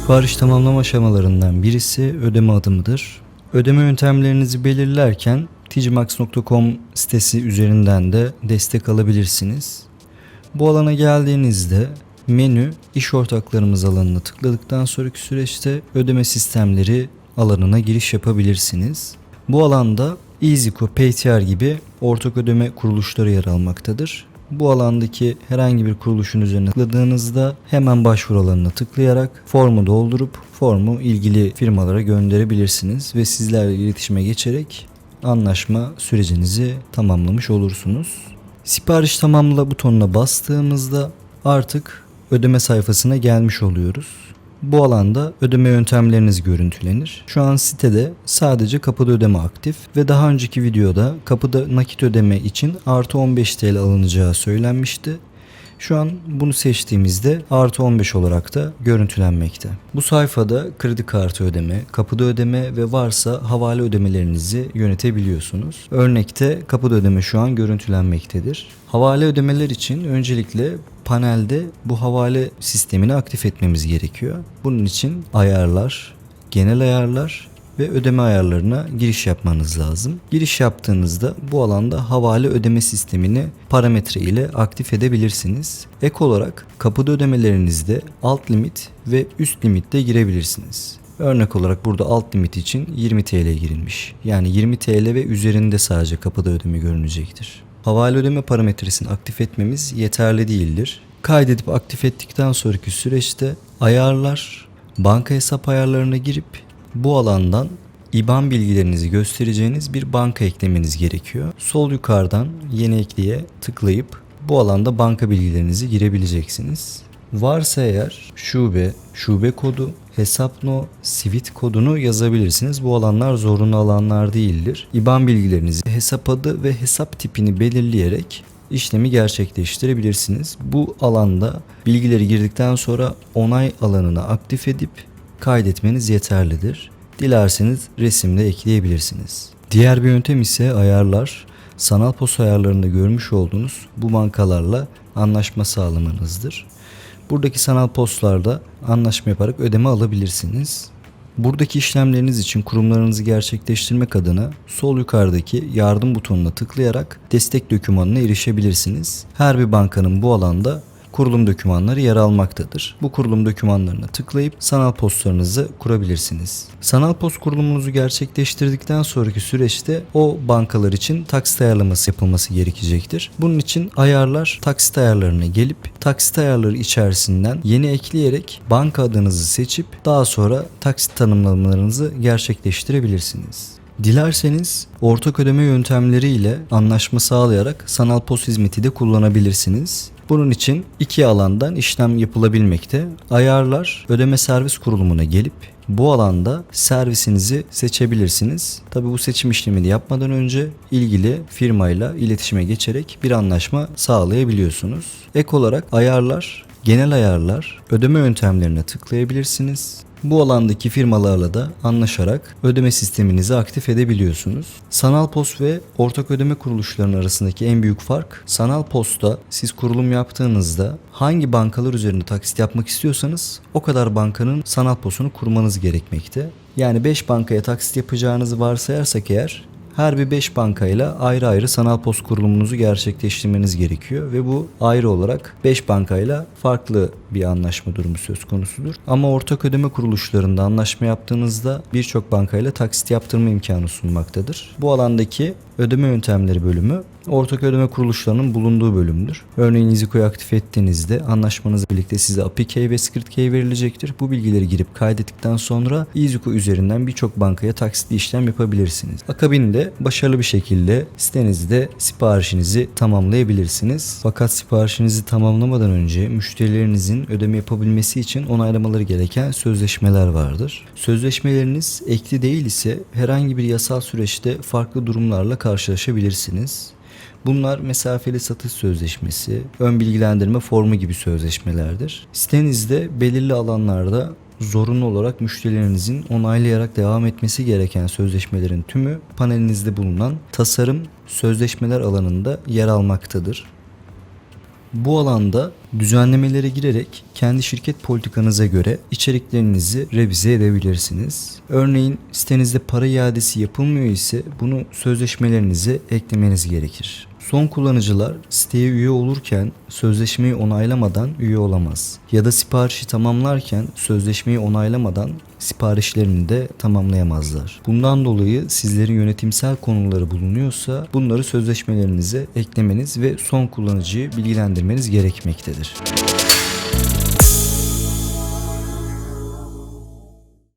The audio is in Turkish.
Sipariş tamamlama aşamalarından birisi ödeme adımıdır. Ödeme yöntemlerinizi belirlerken tcmax.com sitesi üzerinden de destek alabilirsiniz. Bu alana geldiğinizde menü iş ortaklarımız alanına tıkladıktan sonraki süreçte ödeme sistemleri alanına giriş yapabilirsiniz. Bu alanda EasyCo, Paytr gibi ortak ödeme kuruluşları yer almaktadır. Bu alandaki herhangi bir kuruluşun üzerine tıkladığınızda hemen başvuru alanına tıklayarak formu doldurup formu ilgili firmalara gönderebilirsiniz ve sizlerle iletişime geçerek anlaşma sürecinizi tamamlamış olursunuz. Sipariş tamamla butonuna bastığımızda artık ödeme sayfasına gelmiş oluyoruz. Bu alanda ödeme yöntemleriniz görüntülenir. Şu an sitede sadece kapıda ödeme aktif ve daha önceki videoda kapıda nakit ödeme için artı 15 TL alınacağı söylenmişti. Şu an bunu seçtiğimizde artı 15 olarak da görüntülenmekte. Bu sayfada kredi kartı ödeme, kapıda ödeme ve varsa havale ödemelerinizi yönetebiliyorsunuz. Örnekte kapıda ödeme şu an görüntülenmektedir. Havale ödemeler için öncelikle panelde bu havale sistemini aktif etmemiz gerekiyor. Bunun için ayarlar, genel ayarlar ve ödeme ayarlarına giriş yapmanız lazım. Giriş yaptığınızda bu alanda havale ödeme sistemini parametre ile aktif edebilirsiniz. Ek olarak kapıda ödemelerinizde alt limit ve üst limitte girebilirsiniz. Örnek olarak burada alt limit için 20 TL girilmiş. Yani 20 TL ve üzerinde sadece kapıda ödeme görünecektir. Havale ödeme parametresini aktif etmemiz yeterli değildir. Kaydedip aktif ettikten sonraki süreçte ayarlar, banka hesap ayarlarına girip bu alandan IBAN bilgilerinizi göstereceğiniz bir banka eklemeniz gerekiyor. Sol yukarıdan yeni ekleye tıklayıp bu alanda banka bilgilerinizi girebileceksiniz. Varsa eğer şube, şube kodu, hesap no, sivit kodunu yazabilirsiniz. Bu alanlar zorunlu alanlar değildir. IBAN bilgilerinizi, hesap adı ve hesap tipini belirleyerek işlemi gerçekleştirebilirsiniz. Bu alanda bilgileri girdikten sonra onay alanını aktif edip kaydetmeniz yeterlidir. Dilerseniz resimde ekleyebilirsiniz. Diğer bir yöntem ise ayarlar. Sanal pos ayarlarında görmüş olduğunuz bu bankalarla anlaşma sağlamanızdır. Buradaki sanal postlarda anlaşma yaparak ödeme alabilirsiniz. Buradaki işlemleriniz için kurumlarınızı gerçekleştirmek adına sol yukarıdaki yardım butonuna tıklayarak destek dokümanına erişebilirsiniz. Her bir bankanın bu alanda kurulum dokümanları yer almaktadır. Bu kurulum dokümanlarına tıklayıp sanal postlarınızı kurabilirsiniz. Sanal post kurulumunuzu gerçekleştirdikten sonraki süreçte o bankalar için taksit ayarlaması yapılması gerekecektir. Bunun için ayarlar taksit ayarlarına gelip taksit ayarları içerisinden yeni ekleyerek banka adınızı seçip daha sonra taksit tanımlamalarınızı gerçekleştirebilirsiniz. Dilerseniz ortak ödeme yöntemleriyle anlaşma sağlayarak sanal post hizmeti de kullanabilirsiniz. Bunun için iki alandan işlem yapılabilmekte. Ayarlar ödeme servis kurulumuna gelip bu alanda servisinizi seçebilirsiniz. Tabi bu seçim işlemini yapmadan önce ilgili firmayla iletişime geçerek bir anlaşma sağlayabiliyorsunuz. Ek olarak ayarlar, genel ayarlar, ödeme yöntemlerine tıklayabilirsiniz. Bu alandaki firmalarla da anlaşarak ödeme sisteminizi aktif edebiliyorsunuz. Sanal post ve ortak ödeme kuruluşlarının arasındaki en büyük fark sanal posta siz kurulum yaptığınızda hangi bankalar üzerinde taksit yapmak istiyorsanız o kadar bankanın sanal postunu kurmanız gerekmekte. Yani 5 bankaya taksit yapacağınızı varsayarsak eğer her bir 5 bankayla ayrı ayrı sanal post kurulumunuzu gerçekleştirmeniz gerekiyor ve bu ayrı olarak 5 bankayla farklı bir anlaşma durumu söz konusudur. Ama ortak ödeme kuruluşlarında anlaşma yaptığınızda birçok bankayla taksit yaptırma imkanı sunmaktadır. Bu alandaki ödeme yöntemleri bölümü ortak ödeme kuruluşlarının bulunduğu bölümdür. Örneğin EasyCo'yu aktif ettiğinizde anlaşmanızla birlikte size API key ve script key verilecektir. Bu bilgileri girip kaydettikten sonra EasyCo üzerinden birçok bankaya taksitli işlem yapabilirsiniz. Akabinde başarılı bir şekilde sitenizde siparişinizi tamamlayabilirsiniz. Fakat siparişinizi tamamlamadan önce müşterilerinizin ödeme yapabilmesi için onaylamaları gereken sözleşmeler vardır. Sözleşmeleriniz ekli değil ise herhangi bir yasal süreçte farklı durumlarla karşılaşabilirsiniz. Bunlar mesafeli satış sözleşmesi, ön bilgilendirme formu gibi sözleşmelerdir. Sitenizde belirli alanlarda zorunlu olarak müşterilerinizin onaylayarak devam etmesi gereken sözleşmelerin tümü panelinizde bulunan tasarım sözleşmeler alanında yer almaktadır. Bu alanda düzenlemelere girerek kendi şirket politikanıza göre içeriklerinizi revize edebilirsiniz. Örneğin sitenizde para iadesi yapılmıyor ise bunu sözleşmelerinize eklemeniz gerekir. Son kullanıcılar siteye üye olurken sözleşmeyi onaylamadan üye olamaz. Ya da siparişi tamamlarken sözleşmeyi onaylamadan siparişlerini de tamamlayamazlar. Bundan dolayı sizlerin yönetimsel konuları bulunuyorsa bunları sözleşmelerinize eklemeniz ve son kullanıcıyı bilgilendirmeniz gerekmektedir.